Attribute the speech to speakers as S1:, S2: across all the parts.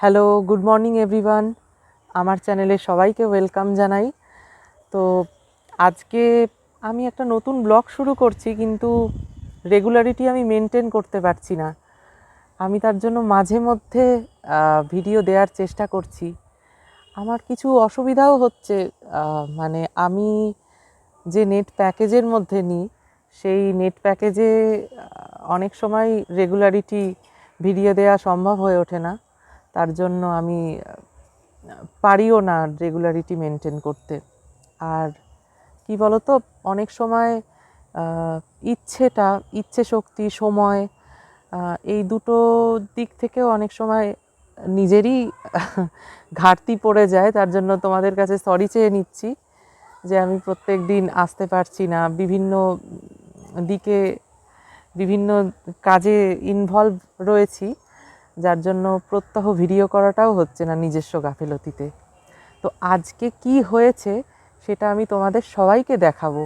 S1: Hello good morning everyone আমার চ্যানেলে সবাইকে ওয়েলকাম জানাই। তো আজকে আমি একটা নতুন ব্লগ শুরু করছি, কিন্তু রেগুলারিটি আমি মেনটেন করতে পারছি না। আমি তার জন্য মাঝে মধ্যে ভিডিও দেওয়ার চেষ্টা করছি। আমার কিছু অসুবিধাও হচ্ছে মানে আমি যে নেট প্যাকেজের মধ্যে নিই, সেই নেট প্যাকেজে অনেক সময় রেগুলারিটি ভিডিও দেওয়া সম্ভব হয়ে ওঠে না। তার জন্য আমি পারিও না রেগুলারিটি মেনটেন করতে। আর কি বলতো, অনেক সময় ইচ্ছেটা, ইচ্ছে শক্তি, সময় এই দুটো দিক থেকেও অনেক সময় নিজেরই ঘাটতি পড়ে যায়। তার জন্য তোমাদের কাছে সরি চেয়ে নিচ্ছি যে আমি প্রত্যেক দিন আসতে পারছি না। বিভিন্ন দিকে, বিভিন্ন কাজে ইনভলভ রয়েছি। যার জন্য প্রত্যহ ভিডিও করাটাও হচ্ছে না নিজস্ব গাফিলতিতে। তো আজকে কি হয়েছে সেটা আমি তোমাদের সবাইকে দেখাবো।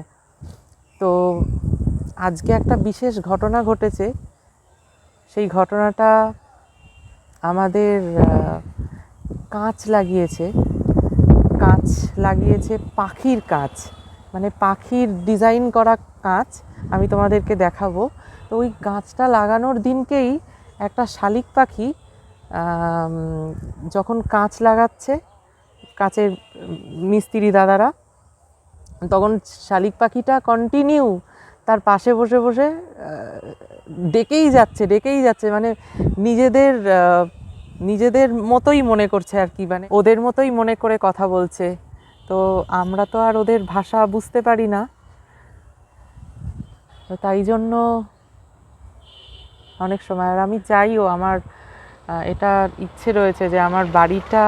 S1: তো আজকে একটা বিশেষ ঘটনা ঘটেছে। সেই ঘটনাটা আমাদের কাঁচ লাগিয়েছে। কাঁচ লাগিয়েছে পাখির কাঁচ। মানে পাখির ডিজাইন করা কাঁচ আমি তোমাদেরকে দেখাবো। তো ওই গাছটা লাগানোর দিনকেই একটা শালিক পাখি যখন কাঁচ লাগাচ্ছে, কাঁচের মিস্ত্রি দাদারা, তখন শালিক পাখিটা কন্টিনিউ তার পাশে বসে বসে ডেকেই যাচ্ছে ডেকেই যাচ্ছে মানে নিজেদের নিজেদের মতোই মনে করছে আর কি মানে ওদের মতোই মনে করে কথা বলছে। তো আমরা তো আর ওদের ভাষা বুঝতে পারি না। তো তাই জন্য অনেক সময়। আর আমি চাইও আমার এটা ইচ্ছে রয়েছে যে আমার বাড়িটা,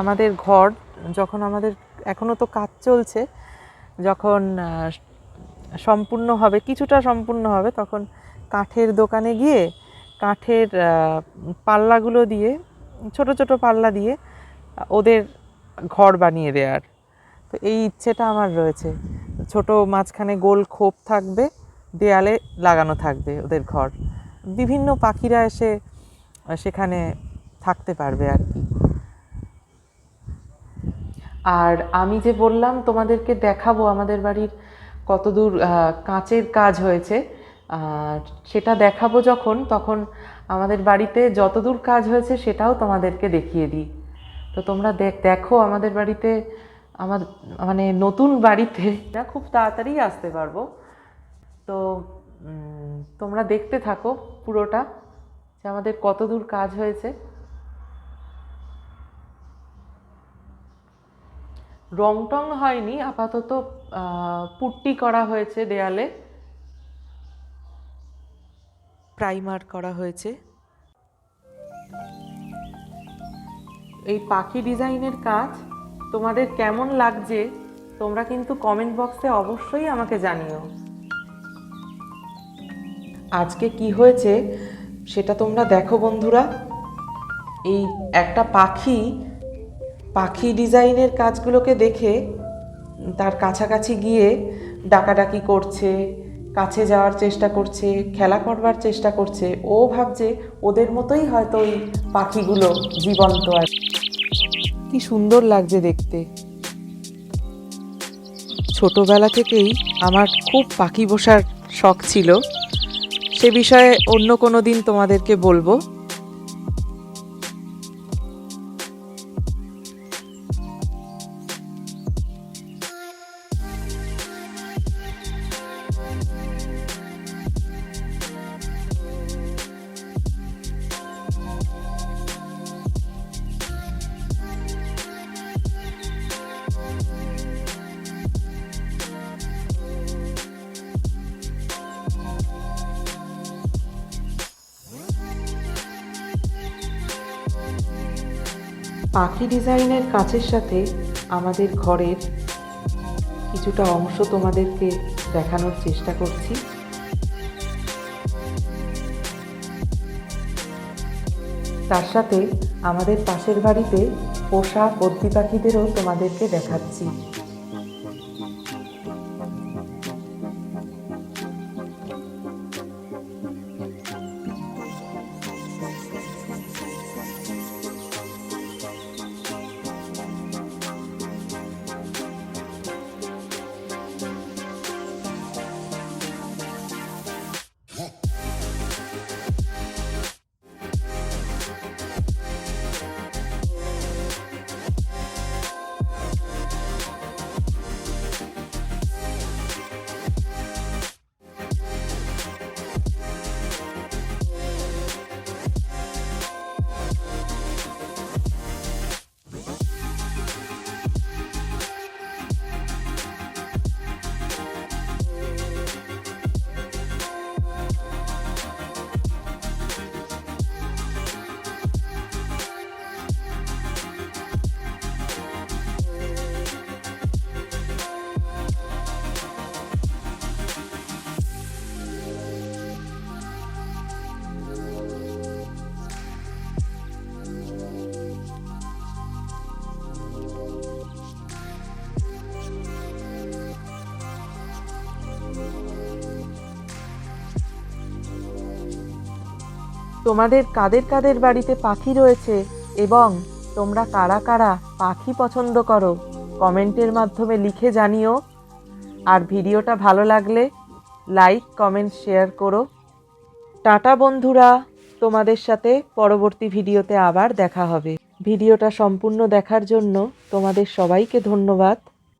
S1: আমাদের ঘর যখন আমাদের এখনও তো কাজ চলছে, যখন সম্পূর্ণ হবে, কিছুটা সম্পূর্ণ হবে, তখন কাঠের দোকানে গিয়ে, কাঠের পাল্লাগুলো দিয়ে, ছোট ছোট পাল্লা দিয়ে, ওদের ঘর বানিয়ে দেওয়ার। তো এই ইচ্ছেটা আমার রয়েছে। ছোট মাঝখানে গোল খোপ থাকবে, দেয়ালে লাগানো থাকবে ওদের ঘর। বিভিন্ন পাখিরা এসে সেখানে থাকতে পারবে আর কি। আর আমি যে বললাম, তোমাদেরকে দেখাবো আমাদের বাড়ির কতদূর কাঁচের কাজ হয়েছে। সেটা দেখাবো যখন, তখন আমাদের বাড়িতে যতদূর কাজ হয়েছে সেটাও তোমাদেরকে দেখিয়ে দিই। তো তোমরা দেখ, দেখো আমাদের বাড়িতে, আমার মানে নতুন বাড়িতে, না, খুব তাড়াতাড়ি আসতে পারব। তো তোমরা দেখতে থাকো। পুরোটা যে আমাদের কতদূর কাজ হয়েছে। রং টং হয়নি আপাতত পুট্টি করা হয়েছে দেয়ালে। প্রাইমার করা হয়েছে। এই পাখি ডিজাইনের কাজ তোমাদের কেমন লাগছে তোমরা কিন্তু কমেন্ট বক্সে অবশ্যই আমাকে জানিও। আজকে কি হয়েছে সেটা তোমরা দেখো বন্ধুরা। এই একটা পাখি পাখি ডিজাইনের কাজগুলোকে দেখে তার কাছাকাছি গিয়ে ডাকাডাকি করছে, কাছে যাওয়ার চেষ্টা করছে, খেলা করবার চেষ্টা করছে। ও ভাবছে ওদের মতোই হয়তো ওই পাখিগুলো জীবন্ত আর কি সুন্দর লাগছে দেখতে। ছোটবেলা থেকেই আমার খুব পাখি বসার শখ ছিল। সে বিষয়ে অন্য কোনো দিন তোমাদেরকে বলব। পাখি ডিজাইনের কাছের সাথে আমাদের ঘরের কিছুটা অংশ তোমাদেরকে দেখানোর চেষ্টা করছি। তার সাথে আমাদের পাশের বাড়িতে পোষা বদ্যি পাখিদেরও তোমাদেরকে দেখাচ্ছি। তোমাদের কাদের কাদের বাড়িতে পাখি রয়েছে এবং তোমরা কারা কারা পাখি পছন্দ করো, কমেন্টের মাধ্যমে লিখে জানিও। আর ভিডিওটা ভালো লাগলে লাইক, কমেন্ট, শেয়ার করো। টাটা বন্ধুরা, তোমাদের সাথে পরবর্তী ভিডিওতে আবার দেখা হবে। ভিডিওটা সম্পূর্ণ দেখার জন্য তোমাদের সবাইকে ধন্যবাদ।